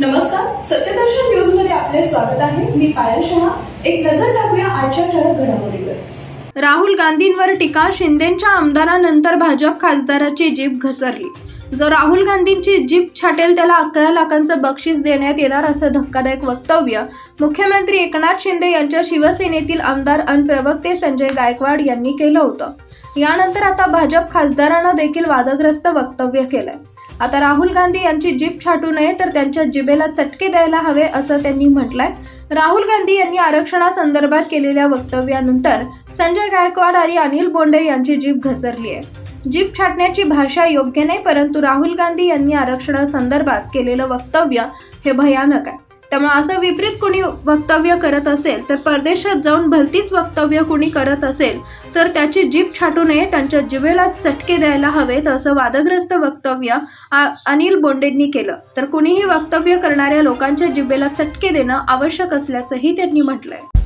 नमस्कार सत्यदर्शन न्यूजमध्ये आपले स्वागत आहे. मी पायल शहा. एक नजर टाकूया आजच्या ठळक घडामोडीवर. राहुल गांधींवर टीका शिंदेच्या आमदारानंतर भाजप खासदाराची जीप घसरली. जो राहुल गांधींची जीप छाटेल त्याला अकरा लाखांचं बक्षीस देण्यात येणार असं धक्कादायक वक्तव्य मुख्यमंत्री एकनाथ शिंदे यांच्या शिवसेनेतील आमदार अन प्रवक्ते संजय गायकवाड यांनी केलं होतं. यानंतर आता भाजप खासदारानं देखील वादग्रस्त वक्तव्य केलंय. आता राहुल गांधी यांची जीभ छाटू नये तर त्यांच्या जिभेला चटके द्यायला हवे असं त्यांनी म्हटलंय. राहुल गांधी यांनी आरक्षणासंदर्भात केलेल्या वक्तव्यानंतर संजय गायकवाड आणि अनिल बोंडे यांची जीभ घसरली आहे. जीप छाटण्याची भाषा योग्य नाही परंतु राहुल गांधी यांनी आरक्षणासंदर्भात केलेलं वक्तव्य हे भयानक आहे. त्यामुळे असं विपरीत कुणी वक्तव्य करत असेल तर परदेशात जाऊन भलतीच वक्तव्य कुणी करत असेल तर त्याची जीभ छाटू नये त्यांच्या जिभेला चटके द्यायला हवेत असं वादग्रस्त वक्तव्य आ- अनिल बोंडेंनी केलं. तर कुणीही वक्तव्य करणाऱ्या लोकांच्या जिभेला चटके देणं आवश्यक असल्याचंही त्यांनी म्हटलंय.